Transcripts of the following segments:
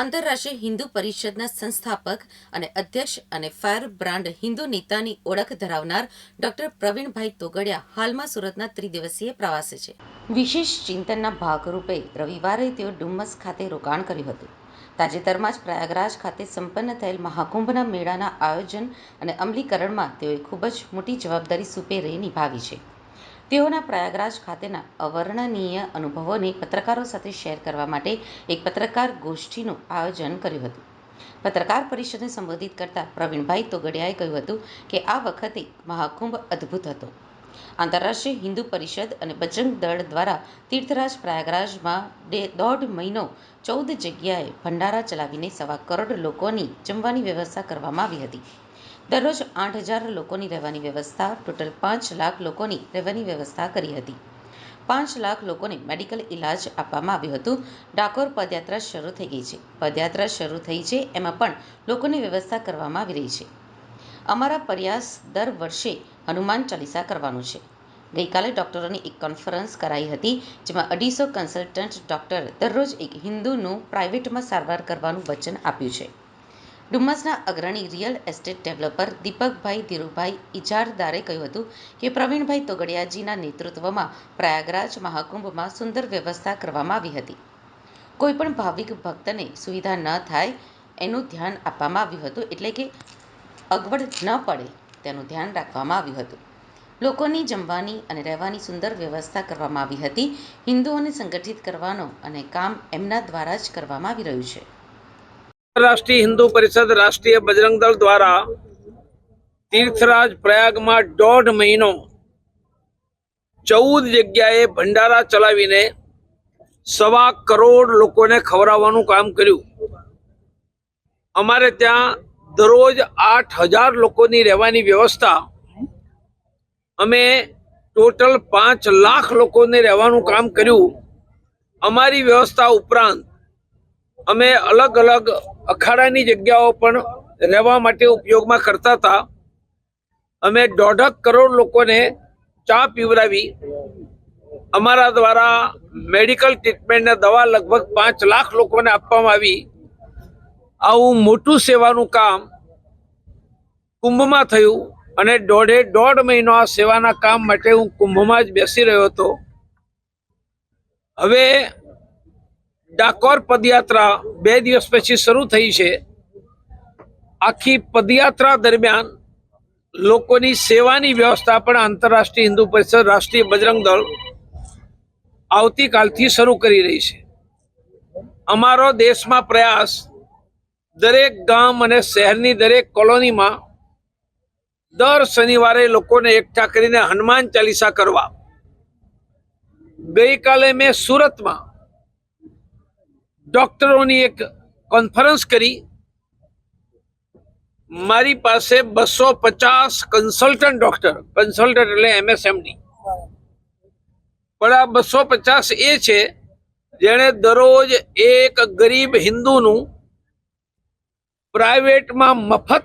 આંતરરાષ્ટ્રીય હિન્દુ પરિષદના સંસ્થાપક અને અધ્યક્ષ અને ફાયર બ્રાન્ડ હિન્દુ નેતાની ઓળખ ધરાવનાર ડોક્ટર પ્રવીણભાઈ તોગડિયા હાલમાં સુરતના ત્રિદિવસીય પ્રવાસે છે. વિશેષ ચિંતનના ભાગરૂપે રવિવારે તેઓ ડુમ્મસ ખાતે રોકાણ કર્યું હતું. તાજેતરમાં જ પ્રયાગરાજ ખાતે સંપન્ન થયેલ મહાકુંભના મેળાના આયોજન અને અમલીકરણમાં તેઓએ ખૂબ જ મોટી જવાબદારી સુપેરે નિભાવી છે. તેઓના પ્રયાગરાજ ખાતેના અવર્ણનીય અનુભવોને પત્રકારો સાથે શેર કરવા માટે એક પત્રકાર ગોષ્ઠીનું આયોજન કર્યું હતું. પત્રકાર પરિષદને સંબોધિત કરતા પ્રવીણભાઈ તોગડિયાએ કહ્યું હતું કે આ વખતે મહાકુંભ અદ્ભુત હતો. આંતરરાષ્ટ્રીય હિન્દુ પરિષદ અને બજરંગ દળ દ્વારા તીર્થરાજ પ્રયાગરાજમાં દોઢ મહિનો ચૌદ જગ્યાએ ભંડારા ચલાવીને સવા કરોડ લોકોની જમવાની વ્યવસ્થા કરવામાં આવી હતી. દરરોજ આઠ હજાર લોકોની રહેવાની વ્યવસ્થા, ટોટલ પાંચ લાખ લોકોની રહેવાની વ્યવસ્થા કરી હતી. પાંચ લાખ લોકોને મેડિકલ ઇલાજ આપવામાં આવ્યું હતું. ડાકોર પદયાત્રા શરૂ થઈ ગઈ છે. પદયાત્રા શરૂ થઈ છે, એમાં પણ લોકોની વ્યવસ્થા કરવામાં આવી રહી છે. અમારા પ્રયાસ દર વર્ષે હનુમાન ચાલીસા કરવાનું છે. ગઈકાલે ડૉક્ટરોની એક કોન્ફરન્સ કરાઈ હતી, જેમાં અઢીસો કન્સલ્ટન્ટ ડૉક્ટર દરરોજ એક હિન્દુનું પ્રાઇવેટમાં સારવાર કરવાનું વચન આપ્યું છે. ડુમ્મસના અગ્રણી real estate developer Deepakbhai Dhirubhai ઇજારદારે કહ્યું હતું કે પ્રવીણભાઈ તોગડિયાજીના નેતૃત્વમાં પ્રયાગરાજ મહાકુંભમાં સુંદર વ્યવસ્થા કરવામાં આવી હતી. કોઈપણ ભાવિક ભક્તને સુવિધા ન થાય એનું ધ્યાન આપવામાં આવ્યું હતું એટલે કે અગવડ ન પડે તેનું ધ્યાન રાખવામાં આવ્યું હતું. લોકોની જમવાની અને રહેવાની સુંદર વ્યવસ્થા કરવામાં આવી હતી. હિન્દુઓને સંગઠિત કરવાનો અને કામ એમના દ્વારા જ કરવામાં આવી રહ્યું છે. રાષ્ટ્રીય હિન્દુ પરિષદ રાષ્ટ્રીય બજરંગ દળ દ્વારા તીર્થરાજ પ્રયાગમાં દોઢ મહિનો ચૌદ જગ્યાએ ભંડારા ચલાવીને સવા કરોડ લોકોને ખવડાવવાનું કામ કર્યું. અમારે ત્યાં દરરોજ આઠ હજાર લોકોની રહેવાની વ્યવસ્થા. અમે ટોટલ પાંચ લાખ લોકોને રહેવાનું કામ કર્યું. અમારી વ્યવસ્થા ઉપરાંત અમે અલગ અલગ અખાડાની જગ્યાઓ પણ રહેવા માટે ઉપયોગમાં કરતા હતા. અમે દોઢક કરોડ લોકોને ચા પીવડાવી. અમારા દ્વારા મેડિકલ ટ્રીટમેન્ટના દવા લગભગ પાંચ લાખ લોકોને આપવામાં આવી. આવું મોટું સેવાનું કામ કુંભમાં થયું અને દોઢે દોઢ મહિનો આ સેવાના કામ માટે હું કુંભમાં જ બેસી રહ્યો હતો. હવે ડાકોર પદયાત્રા બે દિવસ પછી શરૂ થઈ છે. આખી પદયાત્રા દરમિયાન લોકોની સેવાની વ્યવસ્થા પણ આંતરરાષ્ટ્રીય હિન્દુ પરિષદ રાષ્ટ્રીય બજરંગ દળ આવતીકાલથી શરૂ કરી રહી છે. અમારો દેશમાં પ્રયાસ દરેક ગામ અને શહેરની દરેક કોલોનીમાં દર શનિવારે લોકોને એકઠા કરીને હનુમાન ચાલીસા કરવા. ગઈકાલે મેં સુરતમાં ડોક્ટરોની એક કોન્ફરન્સ કરી. મારી પાસે બસો પચાસ કન્સલ્ટન્ટ ડોક્ટર કન્સલ્ટન્ટ એટલે એમએસએમડી પણ આ બસો પચાસ એ છે, જેણે દરરોજ એક ગરીબ હિન્દુનું પ્રાઇવેટમાં મફત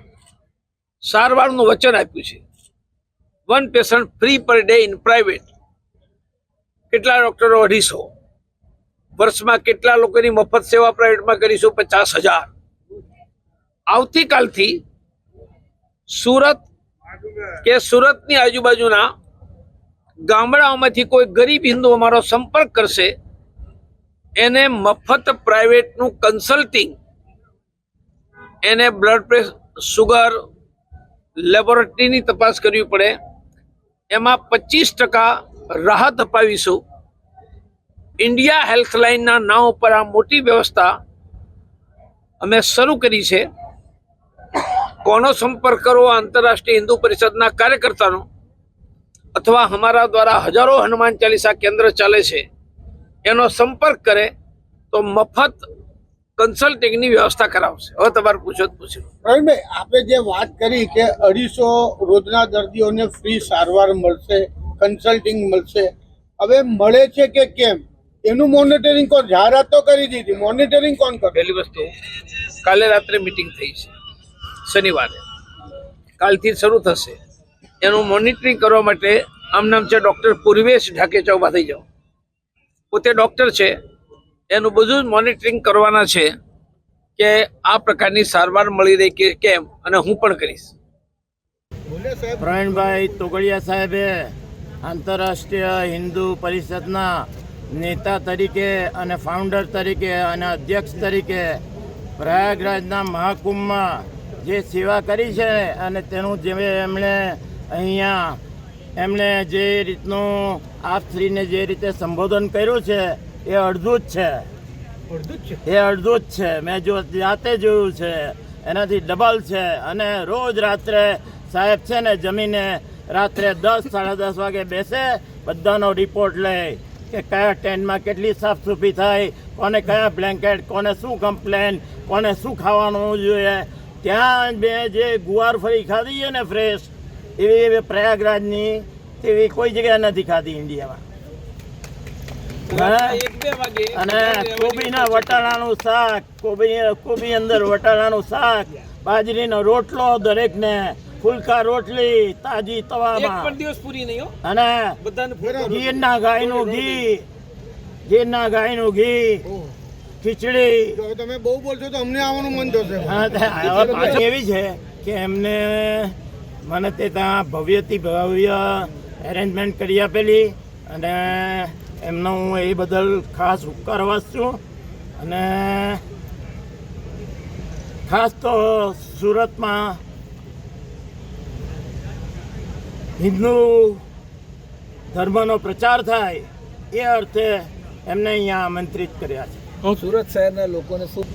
સારવારનું વચન આપ્યું છે. One patient free per day in private કેટલા ડોક્ટરો અઢીસો? વર્ષમાં કેટલા લોકોની મફત સેવા પ્રાઇવેટમાં કરીશું? પચાસ હજાર. આવતીકાલથી સુરત કે સુરતની આજુબાજુના ગામડાઓમાંથી કોઈ ગરીબ હિન્દુ અમારો સંપર્ક કરશે, એને મફત પ્રાઇવેટનું કન્સલ્ટિંગ, એને બ્લડ પ્રેશર સુગર, લેબોરેટરીની તપાસ કરવી પડે, એમાં પચીસ ટકા રાહત અપાવીશું. ઇન્ડિયા હેલ્થલાઇનના નામ ઉપર આ મોટી વ્યવસ્થા અમે શરૂ કરી છે. કોનો સંપર્ક કરવો આંતરરાષ્ટ્રીય હિન્દુ પરિષદના કાર્યકર્તાનો અથવા અમારા દ્વારા હજારો હનુમાન ચાલીસા કેન્દ્ર ચાલે છે, એનો સંપર્ક કરે તો મફત કન્સલ્ટિંગની વ્યવસ્થા કરાવશે. હવે તમારે પૂછો જ પૂછ્યું પ્રવીણભાઈ આપણે જે વાત કરી કે અઢીસો રોજના દર્દીઓને ફ્રી સારવાર મળશે, કન્સલ્ટિંગ મળશે, હવે મળે છે કે કેમ? એનું મોનિટરિંગ કોણ? જાહેરાત તો કરી દીધી. મોનિટરિંગ કોણ કરે પહેલી વસ્તુ કાલે રાત્રે મિટિંગ થઈ છે. શનિવારે. કાલથી શરૂ થશે. એનું મોનિટરિંગ કરવા માટે આમ નામ છે ડૉક્ટર પૂર્વેશ ઢાકેચા ઊભા થઈ જાઓ. પોતે ડૉક્ટર છે. એનું બધું જ મોનિટરિંગ કરવાના છે કે આ પ્રકારની સારવાર મળી રહી કે કેમ અને હું પણ કરીશ. પ્રવીણભાઈ તોગડિયા સાહેબે આંતરરાષ્ટ્રીય હિન્દુ પરિષદના નેતા તરીકે અને ફાઉન્ડર તરીકે અને અધ્યક્ષ તરીકે પ્રયાગરાજના મહાકુંભમાં જે સેવા કરી છે અને તેનું જે એમણે અહીંયા એમણે જે રીતનું આપશ્રીને જે રીતે સંબોધન કર્યું છે એ અડધું જ છે. એ અડધું જ છે. મેં જો જાતે જોયું છે એનાથી ડબલ છે અને રોજ રાત્રે સાહેબ છે ને જમીને રાત્રે દસ સાડા દસ વાગે બેસે બધાનો રિપોર્ટ લે કે કયા ટેન્ટમાં કેટલી સાફ સફાઈ થાય કોને કયા બ્લેન્કેટ કોને શું કમ્પ્લેન કોને શું ખાવાનું જોઈએ. ત્યાં મેં જે ગુવાર ફરી ખાધી છે ને ફ્રેશ એવી પ્રયાગરાજની તેવી કોઈ જગ્યાએ નથી ખાધી ઇન્ડિયામાં. અને કોબીના વટાણાનું શાક કોબી કોબી અંદર વટાણાનું શાક બાજરીનો રોટલો દરેકને ફુલકા રોટલી તાજી એક પણ દિવસ પૂરી નહીં હો. અને બધાને ગીરના ગાયનું ઘી. ગીરના ગાયનું ઘી. ખીચડી. તમે બહુ બોલશો તો અમને આવવાનું મન થશે. એવી છે કે એમને મને તે ત્યાં ભવ્યથી ભવ્ય એરેન્જમેન્ટ કરી આપેલી અને એમનો હું એ બદલ ખાસ ઉપકારવાસ છું. અને ખાસ તો સુરતમાં હિન્દુ ધર્મનો પ્રચાર થાય એ અર્થે એમને અહીંયા આમંત્રિત કર્યા છે. સુરત શહેરના લોકોને શું